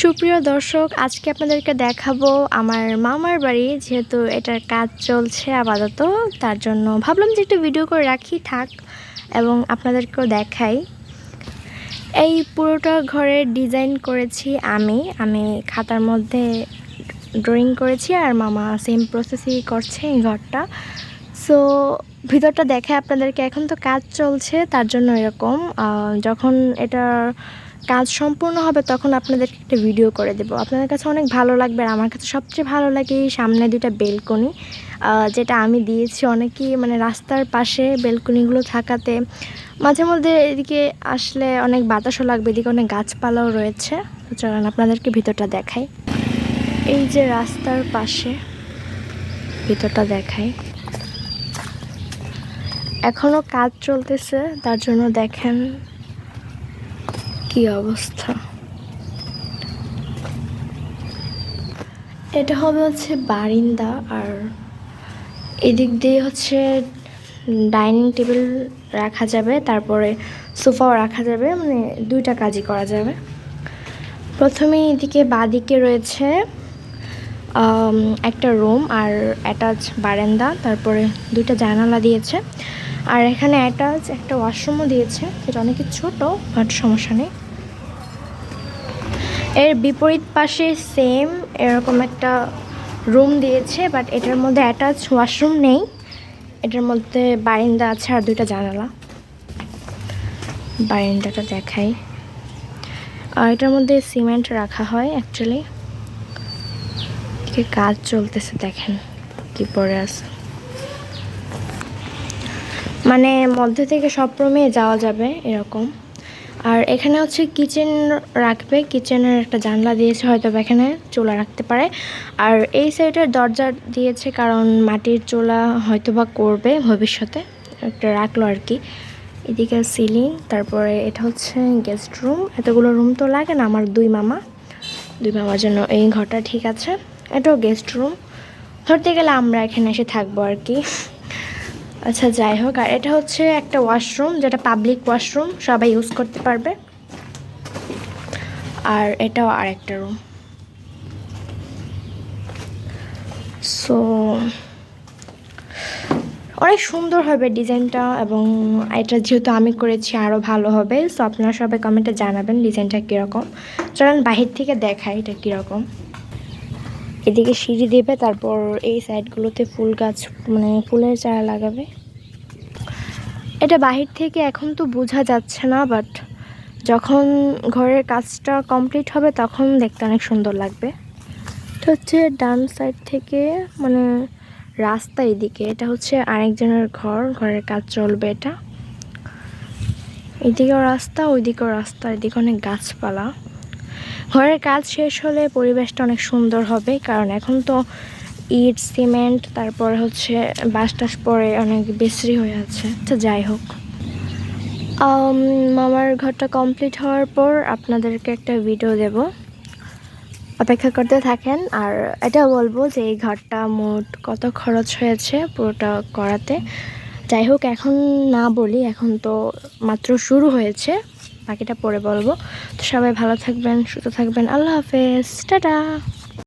সুপ্রিয় দর্শক, আজকে আপনাদেরকে দেখাবো আমার মামার বাড়ি, যেহেতু এটার কাজ চলছে আপাতত, তার জন্য ভাবলাম যে একটু ভিডিও করে রাখি, থাক, এবং আপনাদেরকেও দেখাই। এই পুরোটা ঘরের ডিজাইন করেছি আমি আমি খাতার মধ্যে ড্রয়িং করেছি, আর মামা সেম প্রসেসই করছে এই ঘরটা। সো ভিতরটা দেখে আপনাদেরকে, এখন তো কাজ চলছে, তার জন্য এরকম। যখন এটার কাজ সম্পূর্ণ হবে তখন আপনাদেরকে একটা ভিডিও করে দেবো। আপনাদের কাছে অনেক ভালো লাগবে আর আমার কাছে সবচেয়ে ভালো লাগে এই সামনে দুইটা বেলকনি যেটা আমি দিয়েছি। অনেকেই মানে রাস্তার পাশে বেলকনিগুলো থাকাতে মাঝে মধ্যে এদিকে আসলে অনেক বাতাসও লাগবে, এদিকে অনেক গাছপালাও রয়েছে। চলুন আপনাদেরকে ভিতরটা দেখাই। এই যে রাস্তার পাশে ভিতরটা দেখাই। এখনও কাজ চলতেছে, তার জন্য দেখেন কি অবস্থা? এটা হবে হচ্ছে বারিন্দা আর এদিক দিয়ে হচ্ছে ডাইনিং টেবিল রাখা যাবে, তারপরে সোফাও রাখা যাবে মানে দুইটা কাজই করা যাবে। প্রথমে এদিকে বাদিকে রয়েছে একটা রুম আর অ্যাটাচ বারান্দা, তারপরে দুইটা জানালা দিয়েছে। আর এখানে অ্যাটাচ একটা ওয়াশরুমও দিয়েছে, যেটা অনেক ছোট, বাট সমস্যা নেই। এর বিপরীত পাশে সেম এরকম একটা রুম দিয়েছে বাট এটার মধ্যে অ্যাটাচ ওয়াশরুম নেই। এটার মধ্যে বারিন্দা আছে আর দুইটা জানালা। বারিন্দাটা দেখাই। আর এটার মধ্যে সিমেন্ট রাখা হয় অ্যাকচুয়ালি কাজ চলতেছে দেখেন, কি পরে আছে। মানে মধ্যে থেকে সব রুমে যাওয়া যাবে, এরকম। আর এখানে হচ্ছে কিচেন রাখবে। কিচেনের একটা জানলা দিয়েছে, হয়তো এখানে চুলা রাখতে পারে। আর এই সাইডের দরজা দিয়েছে কারণ মাটির চুলা হয়তো বা করবে ভবিষ্যতে। একটা রাখল আর কি। এদিকে সিলিং তারপরে এটা হচ্ছে গেস্ট রুম এতগুলো রুম তো লাগে না আমার দুই মামা। দুই মামার জন্য এই ঘরটা ঠিক আছে। এটাও গেস্ট রুম ধরতে গেলে আমরা এখানে এসে থাকব আর কি। আচ্ছা যাই হোক, আর এটা হচ্ছে একটা ওয়াশরুম যেটা পাবলিক ওয়াশরুম সবাই ইউজ করতে পারবে। আর এটাও আর একটা রুম সো অনেক সুন্দর হবে ডিজাইনটা এবং এটা যেহেতু আমি করেছি আরও ভালো হবে। সো আপনারা সবাই কমেন্টে জানাবেন ডিজাইনটা কীরকম। চলেন, বাহির থেকে দেখাই এটা কীরকম। এদিকে সিঁড়ি দেবে, তারপর এই সাইডগুলোতে ফুল গাছ মানে ফুলের চারা লাগাবে। এটা বাহির থেকে এখন তো বোঝা যাচ্ছে না বাট যখন ঘরের কাজটা কমপ্লিট হবে, তখন দেখতে অনেক সুন্দর লাগবে। এটা হচ্ছে ডান সাইড থেকে মানে রাস্তা এদিকে। এটা হচ্ছে আরেকজনের ঘর, ঘরের কাজ চলবে এটা। এদিকেও রাস্তা, ওইদিকেও রাস্তা, এদিকে অনেক গাছপালা। ঘরের কাজ শেষ হলে পরিবেশটা অনেক সুন্দর হবে, কারণ এখন তো ইট, সিমেন্ট, তারপর হচ্ছে বাস টাস পরে অনেক বিশ্রী হয়ে আছে। তো যাই হোক। মামার ঘরটা কমপ্লিট হওয়ার পর আপনাদেরকে একটা ভিডিও দেব। অপেক্ষা করতে থাকেন, আর এটা বলব যে এই ঘরটা মোট কত খরচ হয়েছে পুরোটা করাতে। যাই হোক, এখন না বলি, এখন তো মাত্র শুরু হয়েছে। বাকিটা পরে বলব। তো সবাই ভালো থাকবেন সুস্থ থাকবেন। আল্লাহ হাফেজ। টাটা।